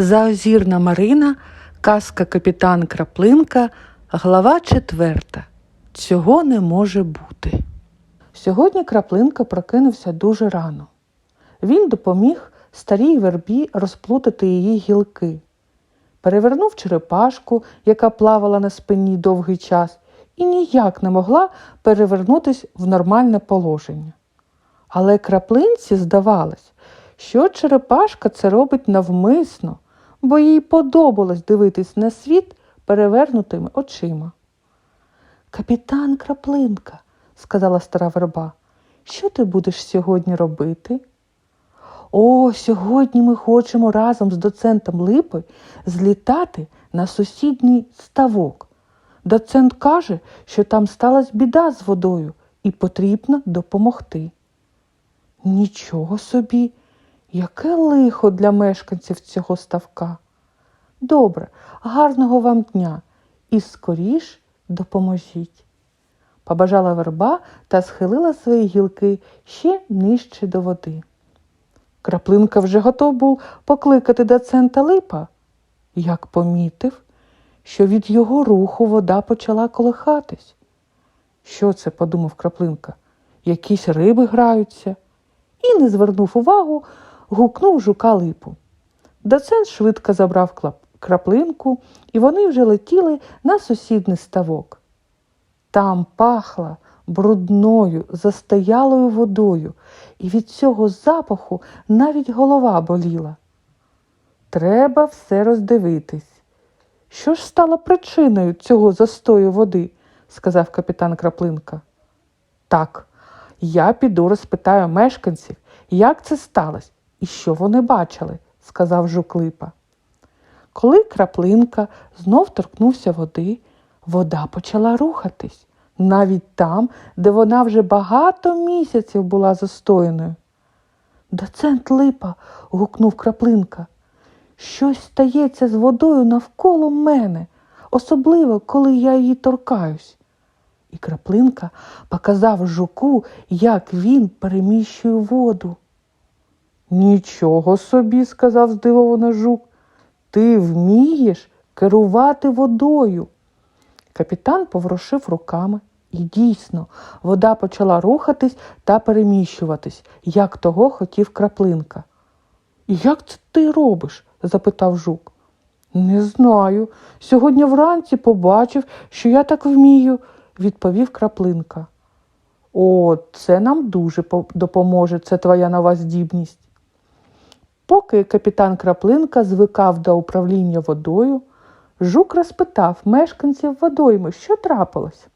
Заозірна Марина, казка Капітан Краплинка, глава четверта. Цього не може бути. Сьогодні Краплинка прокинувся дуже рано. Він допоміг старій вербі розплутати її гілки, перевернув черепашку, яка плавала на спині довгий час, і ніяк не могла перевернутись в нормальне положення. Але краплинці здавалось, що черепашка це робить навмисно, бо їй подобалось дивитись на світ перевернутими очима. Капітан Краплинка, сказала стара верба, що ти будеш сьогодні робити? О, сьогодні ми хочемо разом з доцентом Липи злітати на сусідній ставок. Доцент каже, що там сталася біда з водою і потрібно допомогти. Нічого собі, яке лихо для мешканців цього ставка. Добре, гарного вам дня і скоріш допоможіть. Побажала верба та схилила свої гілки ще нижче до води. Краплинка вже готов був покликати доцента липа, як помітив, що від його руху вода почала колихатись. Що це, подумав краплинка, якісь риби граються, і, не звернув увагу, гукнув жука липу. Доцент швидко забрав краплинку, і вони вже летіли на сусідний ставок. Там пахло брудною, застоялою водою, і від цього запаху навіть голова боліла. Треба все роздивитись. Що ж стало причиною цього застою води? сказав капітан Краплинка. Так, я піду розпитаю мешканців, як це сталося і що вони бачили, сказав жуклипа. Коли краплинка знов торкнувся води, вода почала рухатись, навіть там, де вона вже багато місяців була застояною. Доцент липа, гукнув краплинка. Щось стається з водою навколо мене, особливо, коли я її торкаюсь. І краплинка показав жуку, як він переміщує воду. Нічого собі, сказав здивовано жук, ти вмієш керувати водою. Капітан поворушив руками, і дійсно вода почала рухатись та переміщуватись, як того хотів краплинка. «І Як це ти робиш? запитав жук. Не знаю. Сьогодні вранці побачив, що я так вмію, відповів краплинка. О, це нам дуже допоможе, це твоя нова здібність. Поки капітан Краплинка звикав до управління водою, жук розпитав мешканців водойми, що трапилось.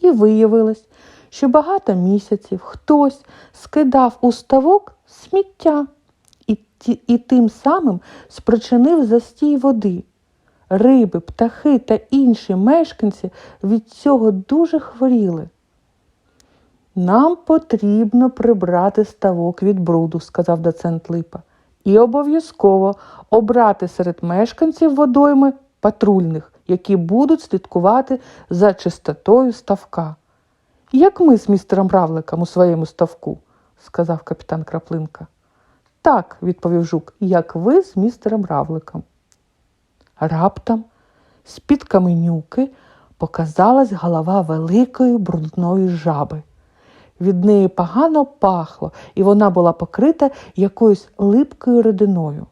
І виявилось, що багато місяців хтось скидав у ставок сміття і, і тим самим спричинив застій води. Риби, птахи та інші мешканці від цього дуже хворіли. Нам потрібно прибрати ставок від бруду, сказав доцент Липа, і обов'язково обрати серед мешканців водойми патрульних, які будуть слідкувати за чистотою ставка. Як ми з містером Равликом у своєму ставку, сказав капітан Краплинка. Так, відповів жук, як ви з містером Равликом. Раптом з-під каменюки показалась голова великої брудної жаби. Від неї погано пахло, і вона була покрита якоюсь липкою рідиною.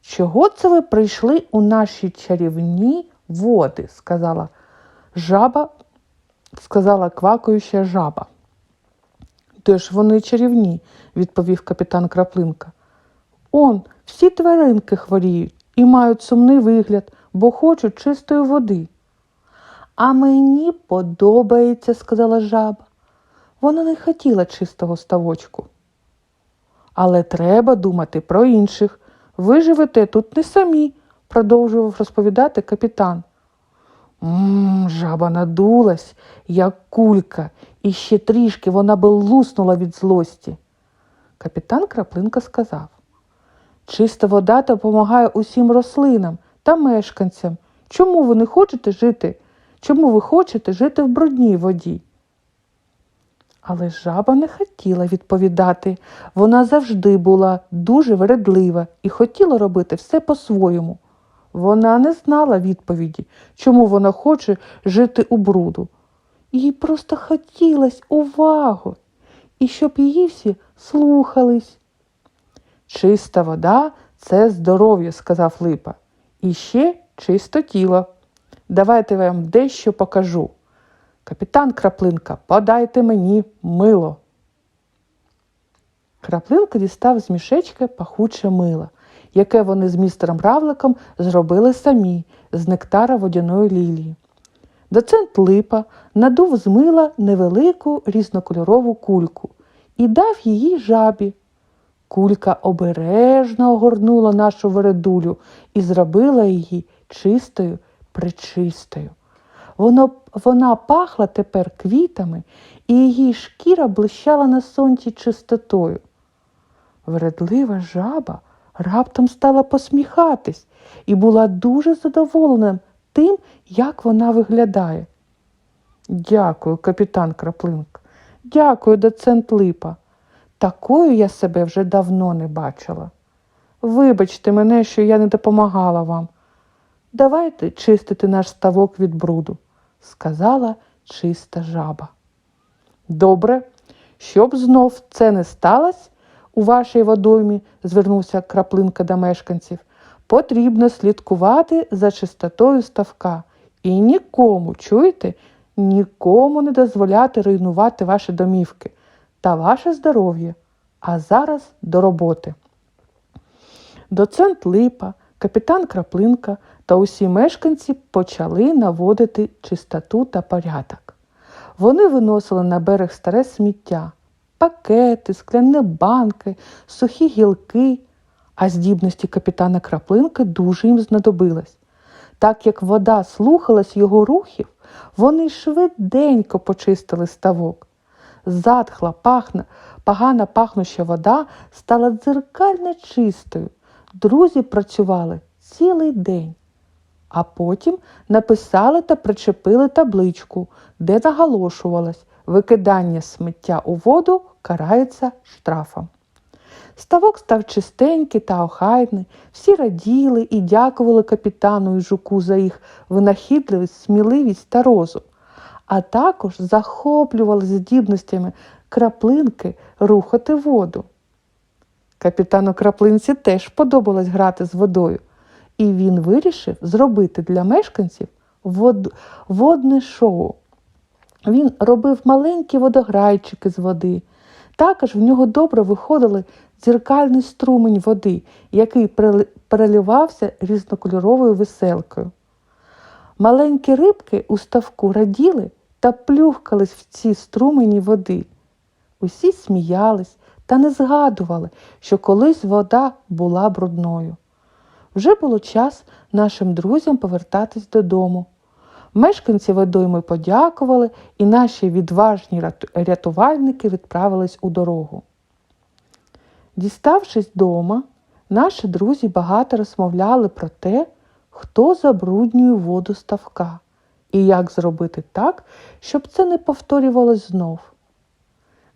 Чого це ви прийшли у наші чарівні води? сказала жаба, сказала квакаюча жаба. Де ж вони чарівні, відповів капітан Краплинка. Он, всі тваринки хворіють і мають сумний вигляд, бо хочуть чистої води. А мені подобається, сказала жаба. Вона не хотіла чистого ставочку. Але треба думати про інших. Ви живете тут не самі, продовжував розповідати капітан. Мм, жаба надулась, як кулька, і ще трішки вона би луснула від злості. Капітан Краплинка сказав. Чиста вода допомагає усім рослинам та мешканцям. Чому ви не хочете жити? Чому ви хочете жити в брудній воді? Але жаба не хотіла відповідати. Вона завжди була дуже вередлива і хотіла робити все по-своєму. Вона не знала відповіді, чому вона хоче жити у бруду. Їй просто хотілось уваги, і щоб її всі слухались. Чиста вода це здоров'я, сказав Липа. І ще чисто тіло. Давайте вам дещо покажу. Капітан Краплинка, подайте мені мило. Краплинка дістав з мішечка пахуче мило, яке вони з містером Равликом зробили самі з нектара водяної лілії. Доцент Липа надув з мила невелику різнокольорову кульку і дав її жабі. Кулька обережно огорнула нашу вередулю і зробила її чистою причистою. Воно, вона пахла тепер квітами, і її шкіра блищала на сонці чистотою. Вередлива жаба раптом стала посміхатись і була дуже задоволена тим, як вона виглядає. Дякую, капітан Краплинк. Дякую, доцент Липа. Такою я себе вже давно не бачила. Вибачте мене, що я не допомагала вам. Давайте чистити наш ставок від бруду, сказала чиста жаба. Добре, щоб знов це не сталося у вашій водоймі, звернувся краплинка до мешканців, потрібно слідкувати за чистотою ставка і нікому, чуєте, нікому не дозволяти руйнувати ваші домівки та ваше здоров'я. А зараз до роботи. Доцент Липа, капітан Краплинка та усі мешканці почали наводити чистоту та порядок. Вони виносили на берег старе сміття, пакети, скляні банки, сухі гілки, а здібності капітана Краплинки дуже їм знадобилось. Так як вода слухалась його рухів, вони швиденько почистили ставок. Затхла, пахна, погано пахнуща вода стала дзеркально чистою. Друзі працювали цілий день, а потім написали та причепили табличку, де наголошувалось, викидання сміття у воду карається штрафом. Ставок став чистенький та охайний, всі раділи і дякували капітану і жуку за їх винахідливість, сміливість та розум, а також захоплювали здібностями краплинки рухати воду. Капітану краплинці теж подобалось грати з водою, і він вирішив зробити для мешканців вод... водне шоу. Він робив маленькі водограйчики з води. Також в нього добре виходили дзеркальний струмень води, який переливався різнокольоровою веселкою. Маленькі рибки у ставку раділи та плюхкались в ці струмені води. Усі сміялись та не згадували, що колись вода була брудною. Вже було час нашим друзям повертатись додому. Мешканці водойми подякували, і наші відважні рятувальники відправились у дорогу. Діставшись дома, наші друзі багато розмовляли про те, хто забруднює воду ставка і як зробити так, щоб це не повторювалось знов.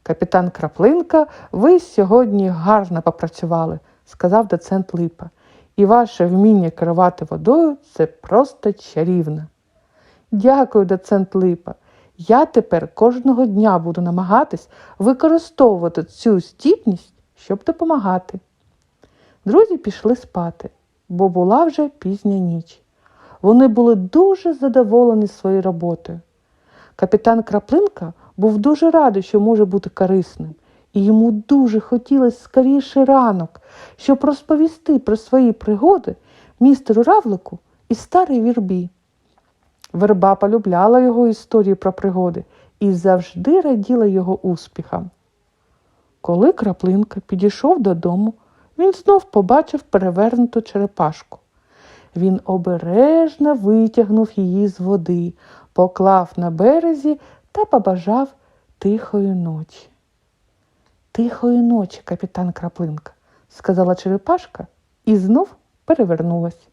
Капітан Краплинка, ви сьогодні гарно попрацювали, сказав доцент Липа, і ваше вміння керувати водою це просто чарівне. Дякую, доцент Липа. Я тепер кожного дня буду намагатись використовувати цю здібність, щоб допомагати. Друзі пішли спати, бо була вже пізня ніч. Вони були дуже задоволені своєю роботою. Капітан Краплинка був дуже радий, що може бути корисним, і йому дуже хотілося скоріше ранок, щоб розповісти про свої пригоди містеру Равлику і старій вірбі. Верба полюбляла його історії про пригоди і завжди раділа його успіхам. Коли краплинка підійшов додому, він знов побачив перевернуту черепашку. Він обережно витягнув її з води, поклав на березі та побажав тихої ночі. Тихої ночі, капітан Краплинка, сказала черепашка і знов перевернулась.